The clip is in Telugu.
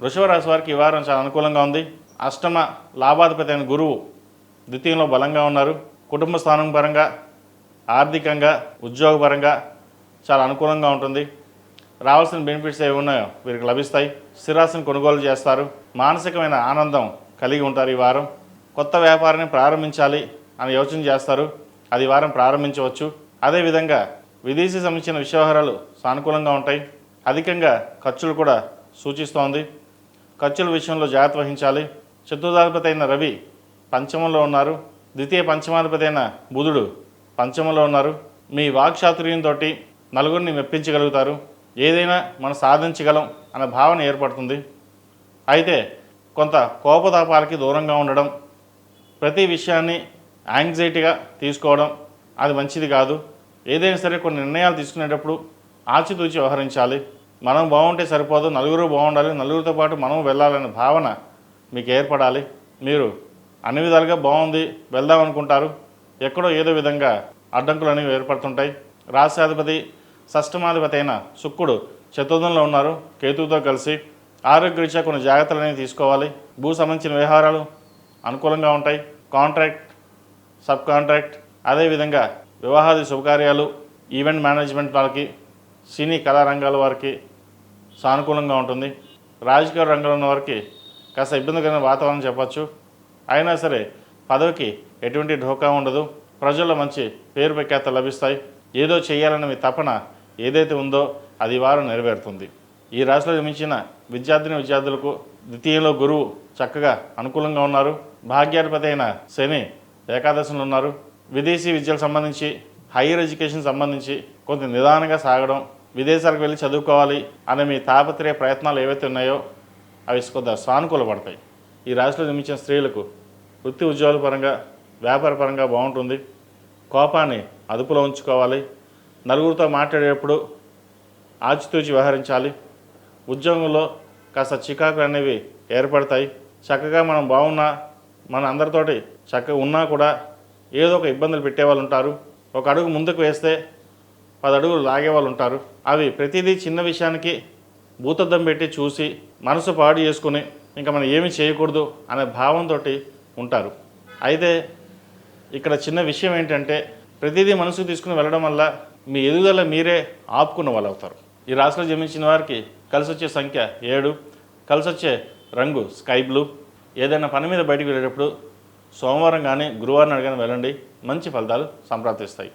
వృషభరాశి వారికి ఈ వారం చాలా అనుకూలంగా ఉంది. అష్టమ లాభాధిపతి అయిన గురువు ద్వితీయంలో బలంగా ఉన్నారు. కుటుంబ స్థానం పరంగా ఆర్థికంగా ఉద్యోగపరంగా చాలా అనుకూలంగా ఉంటుంది. రావాల్సిన బెనిఫిట్స్ ఏవి ఉన్నాయో వీరికి లభిస్తాయి. స్థిరాస్తిని కొనుగోలు చేస్తారు. మానసికమైన ఆనందం కలిగి ఉంటారు ఈ వారం. కొత్త వ్యాపారాన్ని ప్రారంభించాలి అని యోచన చేస్తారు. అది వారం ప్రారంభించవచ్చు. అదేవిధంగా విదేశీ సంబంధించిన విషయవహారాలు సానుకూలంగా ఉంటాయి. అధికంగా ఖర్చులు కూడా సూచిస్తోంది. ఖర్చుల విషయంలో జాగ్రత్త వహించాలి. చతుర్థాధిపతి అయిన రవి పంచమంలో ఉన్నారు. ద్వితీయ పంచమాధిపతి అయిన బుధుడు పంచమంలో ఉన్నారు. మీ వాక్చాతుర్యంతో నలుగురిని మెప్పించగలుగుతారు. ఏదైనా మనం సాధించగలం అనే భావన ఏర్పడుతుంది. అయితే కొంత కోపతాపాలకి దూరంగా ఉండడం ప్రతి విషయాన్ని యాంగ్జైటీగా తీసుకోవడం అది మంచిది కాదు. ఏదైనా సరే కొన్ని నిర్ణయాలు తీసుకునేటప్పుడు ఆచితూచి వ్యవహరించాలి. మనం బాగుంటే సరిపోదు నలుగురు బాగుండాలి నలుగురితో పాటు మనం వెళ్ళాలనే భావన మీకు ఏర్పడాలి. మీరు అన్ని విధాలుగా బాగుంది వెళ్దాం అనుకుంటారు. ఎక్కడో ఏదో విధంగా అడ్డంకులు అనేవి ఏర్పడుతుంటాయి. రాష్ట్రాధిపతి షష్టమాధిపతి అయిన శుక్రుడు చతుర్థంలో ఉన్నారు. కేతువుతో కలిసి ఆరోగ్యరీత్యా కొన్ని జాగ్రత్తలు అనేవి తీసుకోవాలి. భూ సంబంధించిన వ్యవహారాలు అనుకూలంగా ఉంటాయి. కాంట్రాక్ట్ సబ్ కాంట్రాక్ట్ అదేవిధంగా వివాహాది శుభకార్యాలు ఈవెంట్ మేనేజ్మెంట్ వాళ్ళకి సినీ కళారంగాల వారికి సానుకూలంగా ఉంటుంది. రాజకీయ రంగంలో ఉన్న వారికి కాస్త ఇబ్బందికరమైన వాతావరణం చెప్పచ్చు. అయినా సరే పదవికి ఎటువంటి ఢోకా ఉండదు. ప్రజల్లో మంచి పేరు ప్రఖ్యాత లభిస్తాయి. ఏదో చేయాలన్న మీ తపన ఏదైతే ఉందో అది వారు వారం నెరవేరుతుంది. ఈ రాశిలో జన్మించిన విద్యార్థిని విద్యార్థులకు ద్వితీయంలో గురువు చక్కగా అనుకూలంగా ఉన్నారు. భాగ్యాధిపతి అయిన శని ఏకాదశంలో ఉన్నారు. విదేశీ విద్యలకు సంబంధించి హైయర్ ఎడ్యుకేషన్ సంబంధించి కొంత నిదానంగా సాగడం విదేశాలకు వెళ్ళి చదువుకోవాలి అనే మీ తాపత్రయ ప్రయత్నాలు ఏవైతే ఉన్నాయో అవి కొంత సానుకూలపడతాయి. ఈ రాశిలో జన్మించిన స్త్రీలకు వృత్తి ఉద్యోగాల పరంగా వ్యాపార పరంగా బాగుంటుంది. కోపాన్ని అదుపులో ఉంచుకోవాలి. నలుగురితో మాట్లాడేటప్పుడు ఆచితూచి వ్యవహరించాలి. ఉద్యోగంలో కాస్త చికాకులు అనేవి ఏర్పడతాయి. చక్కగా మనం బాగున్నా మన అందరితోటి చక్కగా ఉన్నా కూడా ఏదో ఒక ఇబ్బందులు పెట్టేవాళ్ళు ఉంటారు. ఒక అడుగు ముందుకు వేస్తే పది అడుగులు లాగేవాళ్ళు ఉంటారు. అవి ప్రతిదీ చిన్న విషయానికి భూతద్దం పెట్టి చూసి మనసు పాడు చేసుకుని ఇంకా మనం ఏమి చేయకూడదు అనే భావంతో ఉంటారు. అయితే ఇక్కడ చిన్న విషయం ఏంటంటే ప్రతిదీ మనసుకు తీసుకుని వెళ్ళడం వల్ల మీ ఎదుగుదల మీరే ఆపుకున్న వాళ్ళు అవుతారు. ఈ రాశిలో జన్మించిన వారికి కలిసి వచ్చే సంఖ్య ఏడు కలిసి వచ్చే రంగు స్కై బ్లూ. ఏదైనా పని మీద బయటికి వెళ్ళేటప్పుడు సోమవారం కానీ గురువారం కానీ వెళ్ళండి. మంచి ఫలితాలు సంప్రాప్తిస్తాయి.